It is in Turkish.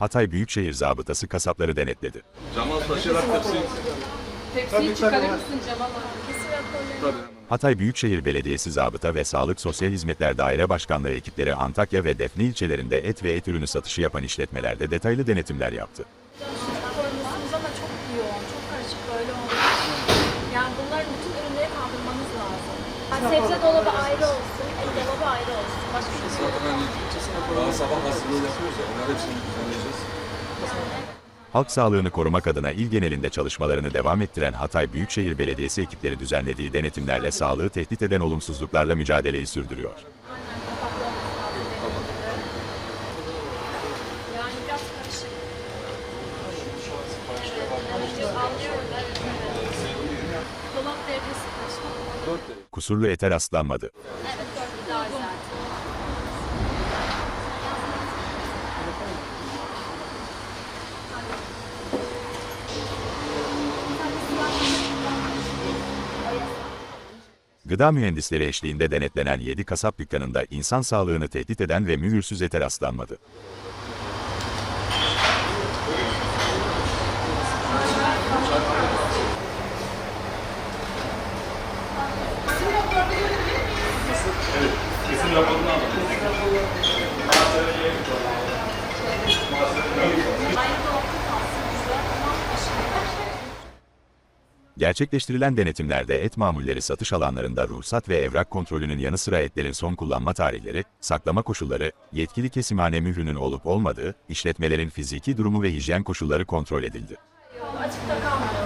Hatay Büyükşehir Zabıtası kasapları denetledi. Cemal taşıyarak tepsi. Tepsiyi çıkarır mısın Cemal abi? Tabii. Hatay Büyükşehir Belediyesi Zabıta ve Sağlık Sosyal Hizmetler Daire Başkanlığı ekipleri Antakya ve Defne ilçelerinde et ve et ürünü satışı yapan işletmelerde detaylı denetimler yaptı. Çok yoğun, çok karışık böyle. Sebze dolabı ayrı olsun, et dolabı ayrı olsun. Başka bir şey hani daha sabah hazırlığı yapıyoruz ya. Onları hepsini düzenleyeceğiz. Halk sağlığını korumak adına il genelinde çalışmalarını devam ettiren Hatay Büyükşehir Belediyesi ekipleri düzenlediği denetimlerle sağlığı tehdit eden olumsuzluklarla mücadeleyi sürdürüyor. Yani biraz karışık. Evet, anlıyorum. Evet, evet. Dolap devresi kaçtı. Kusurlu ete rastlanmadı. Gıda mühendisleri eşliğinde denetlenen 7 kasap dükkanında insan sağlığını tehdit eden ve mühürsüz ete rastlanmadı. Gerçekleştirilen denetimlerde et mamulleri satış alanlarında ruhsat ve evrak kontrolünün yanı sıra etlerin son kullanma tarihleri, saklama koşulları, yetkili kesimhane mührünün olup olmadığı, işletmelerin fiziki durumu ve hijyen koşulları kontrol edildi. Açıkta kalmadı.